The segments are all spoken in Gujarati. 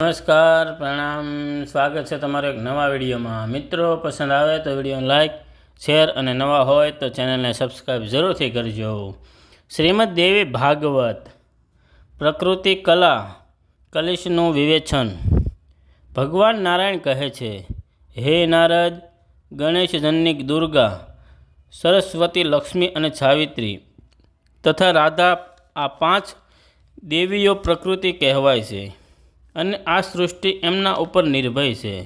નમસ્કાર, પ્રણામ. સ્વાગત છે તમારો એક નવા વિડીયોમાં. મિત્રો, પસંદ આવે તો વિડીયોને લાઇક શેર અને નવા હોય તો ચેનલને સબસ્ક્રાઈબ જરૂરથી કરજો. શ્રીમદ દેવી ભાગવત, પ્રકૃતિ કલા, કલિશનું વિવેચન. ભગવાન નારાયણ કહે છે, હે નારદ, ગણેશ જનની દુર્ગા, સરસ્વતી, લક્ષ્મી અને સાવિત્રી તથા રાધા આ પાંચ દેવીઓ પ્રકૃતિ કહેવાય છે. અને આ સૃષ્ટિ એમના ઉપર નિર્ભય છે.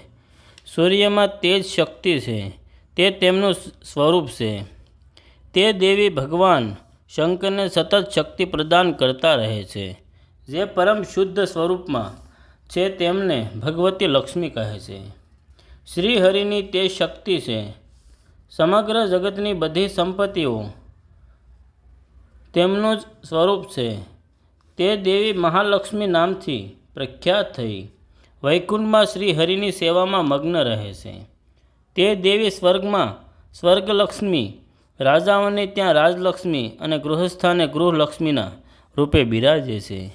સૂર્યમાં તેજ શક્તિ છે. તે તેમનું સ્વરૂપ છે. તે દેવી ભગવાન શંકરને સતત શક્તિ પ્રદાન કરતા રહે છે, જે પરમ શુદ્ધ સ્વરૂપમાં છે તેમને ભગવતી લક્ષ્મી કહે છે. શ્રી હરિની તે શક્તિ છે. સમગ્ર જગતની બધી સંપત્તિઓ તેમનું જ સ્વરૂપ છે. તે દેવી મહાલક્ષ્મી નામથી પ્રખ્યાત થઈ. વૈકુંઠમાં શ્રી હરિની સેવામાં મગ્ન રહે છે. તે દેવી સ્વર્ગમાં સ્વર્ગલક્ષ્મી, રાજાઓને ત્યાં રાજલક્ષ્મી અને ગૃહસ્થાને ગૃહલક્ષ્મીના રૂપે બિરાજે છે.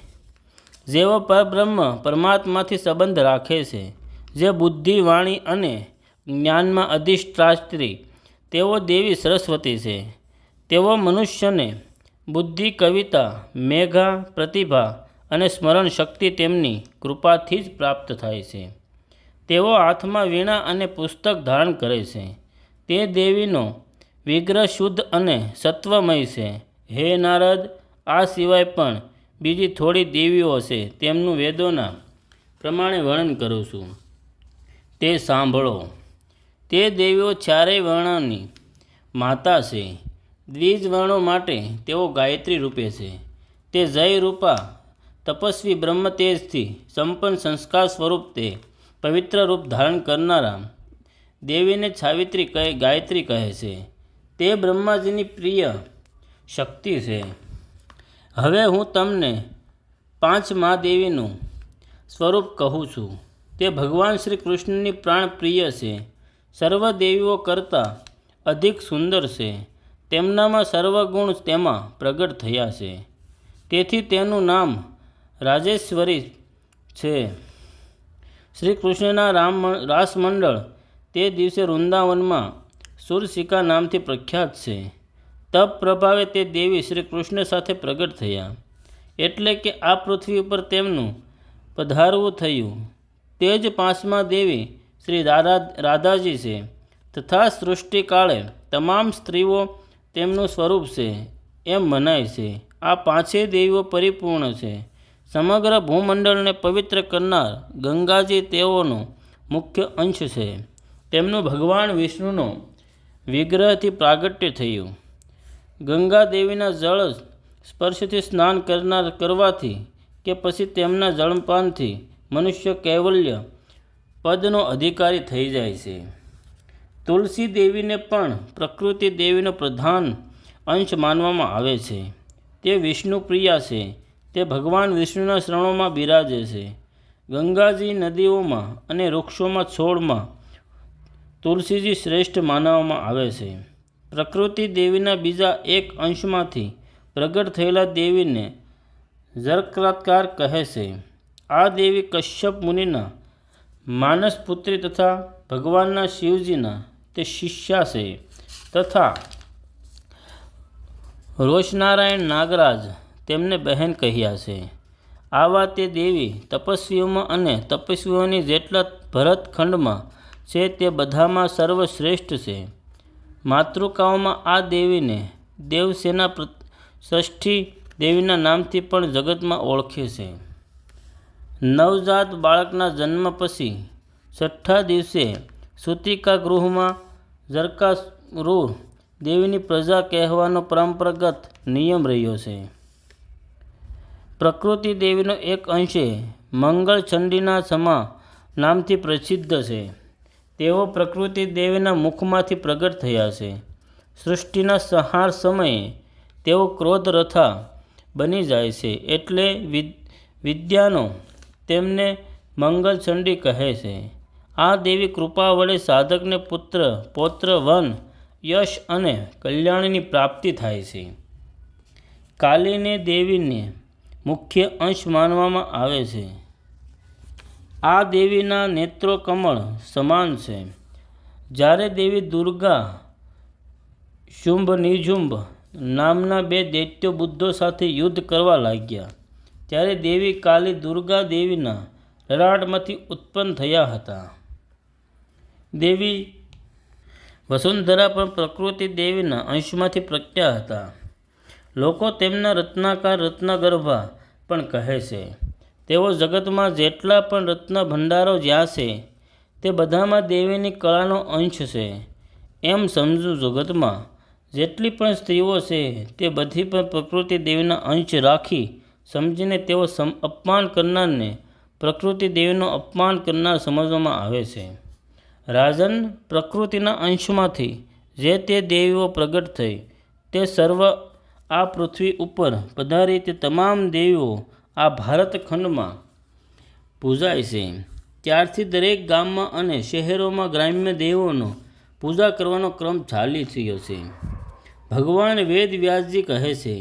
જેઓ પરબ્રહ્મ પરમાત્માથી સંબંધ રાખે છે. જે બુદ્ધિ વાણી અને જ્ઞાનમાં અધિષ્ઠાસ્ત્રી તેઓ દેવી સરસ્વતી છે. તેઓ મનુષ્યને બુદ્ધિ, કવિતા, મેઘા, પ્રતિભા અને સ્મરણ શક્તિ તેમની કૃપાથી જ પ્રાપ્ત થાય છે. તેઓ હાથમાં વીણા અને પુસ્તક ધારણ કરે છે. તે દેવીનો વિગ્રહ શુદ્ધ અને સત્વમય છે. હે નારદ, આ સિવાય પણ બીજી થોડી દેવીઓ છે તેમનું વેદોના પ્રમાણે વર્ણન કરું છું. તે સાંભળો. તે દેવીઓ ચારેય વર્ણોની માતા છે. દ્વિજ વર્ણો માટે તેઓ ગાયત્રી રૂપે છે. તે જય રૂપા તપસ્વી બ્રહ્મ તેજથી સંપન્ન સંસ્કાર સ્વરૂપ તે પવિત્ર રૂપ ધારણ કરનારા દેવીને છાવિત્રી કહે, ગાયત્રી કહે છે. તે બ્રહ્માજીની પ્રિય શક્તિ છે. હવે હું તમને પાંચ મહાદેવીનું સ્વરૂપ કહું છું. તે ભગવાન શ્રી કૃષ્ણની પ્રાણ પ્રિય છે. સર્વ દેવીઓ કરતાં અધિક સુંદર છે. તેમનામાં સર્વગુણ તેમાં પ્રગટ થયા છે. તેથી તેનું નામ રાજેશ્વરી છે. શ્રી કૃષ્ણના રામ રાસમંડળ તે દિવસે વૃંદાવનમાં સુરસિકા નામથી પ્રખ્યાત છે. તપ પ્રભાવે તે દેવી શ્રી કૃષ્ણ સાથે પ્રગટ થયા. એટલે કે આ પૃથ્વી ઉપર તેમનું પધારવું થયું. તે જ પાંચમા દેવી શ્રી રાધા, રાધાજી છે. તથા સૃષ્ટિકાળે તમામ સ્ત્રીઓ તેમનું સ્વરૂપ છે, એમ મનાય છે. આ પાંચેય દેવીઓ પરિપૂર્ણ છે. સમગ્ર ભૂમંડળને પવિત્ર કરનાર ગંગાજી તેઓનો મુખ્ય અંશ છે. તેમનું ભગવાન વિષ્ણુનો વિગ્રહથી પ્રાગટ્ય થયું. ગંગા દેવીના જળ સ્પર્શથી સ્નાન કરનાર કરવાથી કે પછી તેમના જળપાનથી મનુષ્ય કૈવલ્ય પદનો અધિકારી થઈ જાય છે. તુલસી દેવીને પણ પ્રકૃતિ દેવીનો પ્રધાન અંશ માનવામાં આવે છે. તે વિષ્ણુ પ્રિયા છે. તે ભગવાન વિષ્ણુના શરણોમાં બિરાજે છે. ગંગાજી નદીઓમાં અને વૃક્ષોમાં છોડમાં તુલસીજી શ્રેષ્ઠ માનવામાં આવે છે. પ્રકૃતિ દેવીના બીજા એક અંશમાંથી પ્રગટ થયેલા દેવીને જરક્રાતકાર કહે છે. આ દેવી કશ્યપ મુનિના માનસ પુત્રી તથા ભગવાનના શિવજીના તે શિષ્યા છે તથા રોષનારાયણ નાગરાજ તેમને બહેન કહ્યા છે. આવા તે દેવી તપસ્વીઓમાં અને તપસ્વીઓની જેટલા ભરતખંડમાં છે તે બધામાં સર્વશ્રેષ્ઠ છે. માતૃકાઓમાં આ દેવીને દેવસેના ષષ્ઠી દેવીના નામથી પણ જગતમાં ઓળખે છે. નવજાત બાળકના જન્મ પછી છઠ્ઠા દિવસે સૂતિકા ગૃહમાં જરકારૂ દેવીની પ્રજા કહેવાનો પરંપરાગત નિયમ રહ્યો છે. પ્રકૃતિ દેવીનો એક અંશે મંગળ ચંડીના સમા નામથી પ્રસિદ્ધ છે. તેઓ પ્રકૃતિ દેવીના મુખમાંથી પ્રગટ થયા છે. સૃષ્ટિના સંહાર સમયે તેઓ ક્રોધ રથા બની જાય છે એટલે વિદ્યાનો તેમને મંગલચંડી કહે છે. આ દેવી કૃપા વડે સાધકને પુત્ર પૌત્ર વન યશ અને કલ્યાણની પ્રાપ્તિ થાય છે. કાલીને દેવીને મુખ્ય અંશ માનવામાં આવે છે. આ દેવીના નેત્રો કમળ સમાન છે. જ્યારે દેવી દુર્ગા શુંભ નિજુંભ નામના બે દૈત્યો બુદ્ધો સાથે યુદ્ધ કરવા લાગ્યા, ત્યારે દેવી કાલી દુર્ગા દેવીના લડાટમાંથી ઉત્પન્ન થયા હતા. દેવી વસુંધરા પણ પ્રકૃતિ દેવીના અંશમાંથી પ્રગટ્યા હતા. લોકો તેમના રત્નાકાર રત્નગર્ભા પણ કહે છે. તેઓ જગતમાં જેટલા પણ રત્ન ભંડારો જ્યાં છે, તે બધામાં દેવીની કળાનો અંશ છે. એમ સમજુ જગતમાં, જેટલી પણ સ્ત્રીઓ છે, તે બધી પણ પ્રકૃતિ દેવીના અંશ રાખી સમજીને તેઓ સમ, અપમાન કરનારને પ્રકૃતિ દેવીનો અપમાન કરનાર સમજવામાં આવે છે. રાજન પ્રકૃતિના અંશમાંથી જે તે દેવીઓ પ્રગટ થઈ, તે સર્વ આ પૃથ્વી ઉપર પધારી તે તમામ દેવીઓ આ ભારત ખંડમાં પૂજાય છે. ત્યારથી દરેક ગામમાં અને શહેરોમાં ગ્રામ્ય દેવોનો પૂજા કરવાનો ક્રમ ચાલી થયો છે. ભગવાન વેદ વ્યાસજી કહે છે,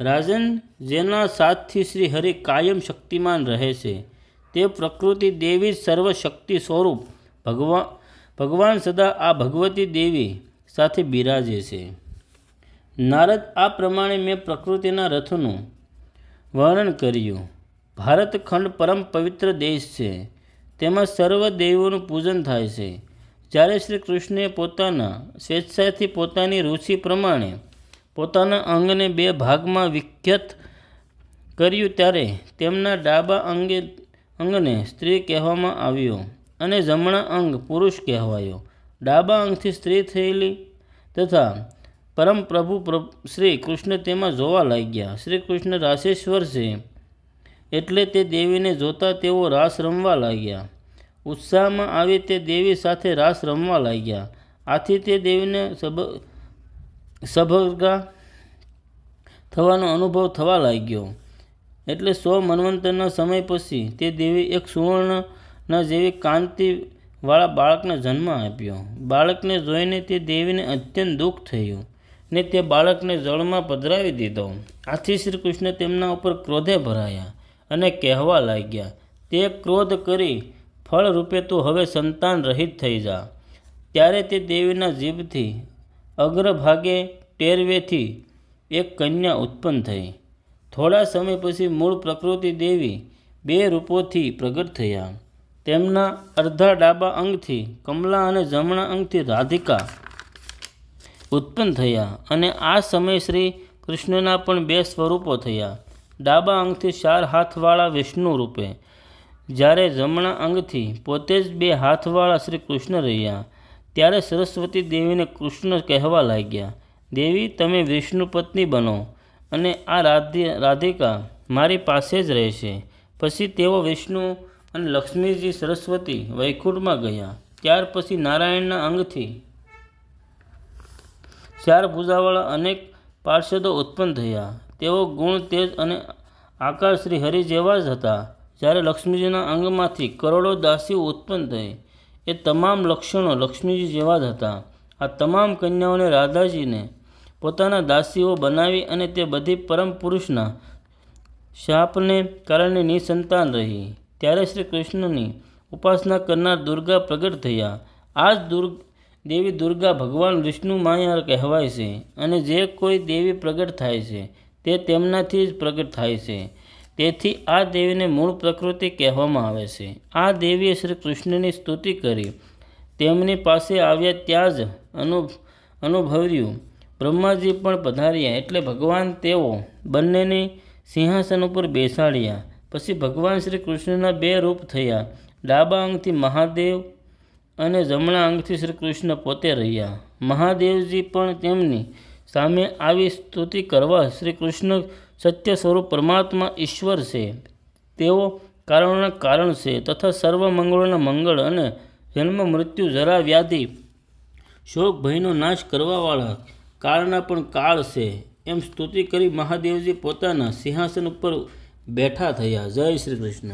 રાજન જેના સાથથી શ્રી હરિ કાયમ શક્તિમાન રહે છે, તે પ્રકૃતિ દેવી સર્વશક્તિ સ્વરૂપ ભગવાન ભગવાન સદા આ ભગવતી દેવી સાથે બિરાજે છે. નારદ આ પ્રમાણે મેં પ્રકૃતિના રથનું વર્ણન કર્યું. ભારત ખંડ પરમ પવિત્ર દેશ છે. તેમાં સર્વ દેવોનું પૂજન થાય છે. જ્યારે શ્રી કૃષ્ણએ પોતાના સ્વેચ્છાથી પોતાની રુચિ પ્રમાણે પોતાના અંગને બે ભાગમાં વિખ્યાત કર્યું ત્યારે તેમના ડાબા અંગે અંગને સ્ત્રી કહેવામાં આવ્યો અને જમણા અંગ પુરુષ કહેવાયો. ડાબા અંગથી સ્ત્રી થયેલી તથા પરમ પ્રભુ શ્રી કૃષ્ણ તેમાં જોવા લાગ્યા. શ્રી કૃષ્ણ રાસેશ્વર છે. એટલે તે દેવીને જોતા તેઓ રાસ રમવા લાગ્યા. ઉત્સાહમાં આવી તે દેવી સાથે રાસ રમવા લાગ્યા. આથી તે દેવીને સબ, સભગા થવાનો અનુભવ થવા લાગ્યો. એટલે સો મન્વંતરના સમય પછી તે દેવી એક સુવર્ણના જેવી કાંતિવાળા બાળકને જન્મ આપ્યો. બાળકને જોઈને તે દેવીને અત્યંત દુઃખ થયું. ને તે બાળકને જળમાં પધરાવી દીધો. આથી શ્રી કૃષ્ણ તેમના ઉપર ક્રોધે ભરાયા અને કહેવા લાગ્યા, તે ક્રોધ કરી ફળરૂપે તું હવે સંતાન રહિત થઈ જા. ત્યારે તે દેવીના જીભથી અગ્રભાગે ટેરવેથી એક કન્યા ઉત્પન્ન થઈ. થોડા સમય પછી મૂળ પ્રકૃતિ દેવી બે રૂપોથી પ્રગટ થયા. તેમના અડધા ડાબા અંગથી કમલા અને જમણા અંગથી રાધિકા ઉત્પન્ન થયા અને આ સમયે શ્રી કૃષ્ણના પણ બે સ્વરૂપો થયા. ડાબા અંગથી ચાર હાથવાળા વિષ્ણુ રૂપે. જ્યારે જમણા અંગથી પોતે જ બે હાથવાળા શ્રી કૃષ્ણ રહ્યા, ત્યારે સરસ્વતી દેવીને કૃષ્ણ કહેવા લાગ્યા, દેવી, તમે વિષ્ણુ પત્ની બનો અને આ રાધિ, રાધિકા મારી પાસે જ રહેશે. પછી તેઓ વિષ્ણુ અને લક્ષ્મીજી સરસ્વતી વૈકુંઠમાં ગયા. ત્યાર પછી નારાયણના અંગથી ચાર ભૂજાવાળા અનેક પાર્ષદો ઉત્પન્ન થયા. તેઓ ગુણ, તેજ અને આકાર શ્રી હરિ જેવા જ હતા. જ્યારે લક્ષ્મીજીના અંગમાંથી કરોડો દાસીઓ ઉત્પન્ન થઈ, એ તમામ લક્ષણો લક્ષ્મીજી જેવા જ હતા. આ તમામ કન્યાઓને રાધાજીને પોતાના દાસીઓ બનાવી અને તે બધી પરમ પુરુષના શાપને કારણે નિસંતાન રહી. ત્યારે શ્રી કૃષ્ણની ઉપાસના કરનાર દુર્ગા પ્રગટ થયા. આ જ દુર્ગ દેવી દુર્ગા ભગવાન વિષ્ણુ માયા કહેવાય છે અને જે કોઈ દેવી પ્રગટ થાય છે, તે તેમનાથી જ પ્રગટ થાય છે. તેથી આ દેવીને મૂળ પ્રકૃતિ કહેવામાં આવે છે. આ દેવીએ શ્રી કૃષ્ણની સ્તુતિ કરી. તેમની પાસે આવ્યા ત્યાં જ અનુ, અનુભવ્યું. બ્રહ્માજી પણ પધાર્યા એટલે ભગવાન તેઓ બંનેને સિંહાસન ઉપર બેસાડ્યા. પછી ભગવાન શ્રી કૃષ્ણના બે રૂપ થયા. ડાબા અંગથી મહાદેવ અને જમણા અંગથી શ્રી કૃષ્ણ પોતે રહ્યા. મહાદેવજી પણ તેમની સામે આવી સ્તુતિ કરવા શ્રી કૃષ્ણ સત્ય સ્વરૂપ પરમાત્મા ઈશ્વર છે. તેઓ કારણોના કારણ છે તથા સર્વ મંગળોના મંગળ અને જન્મ મૃત્યુ જરા વ્યાધિ, શોક, ભયનો નાશ કરવાવાળા કાળના પણ કાળ છે. એમ સ્તુતિ કરી મહાદેવજી પોતાના સિંહાસન ઉપર બેઠા થયા. જય શ્રી કૃષ્ણ.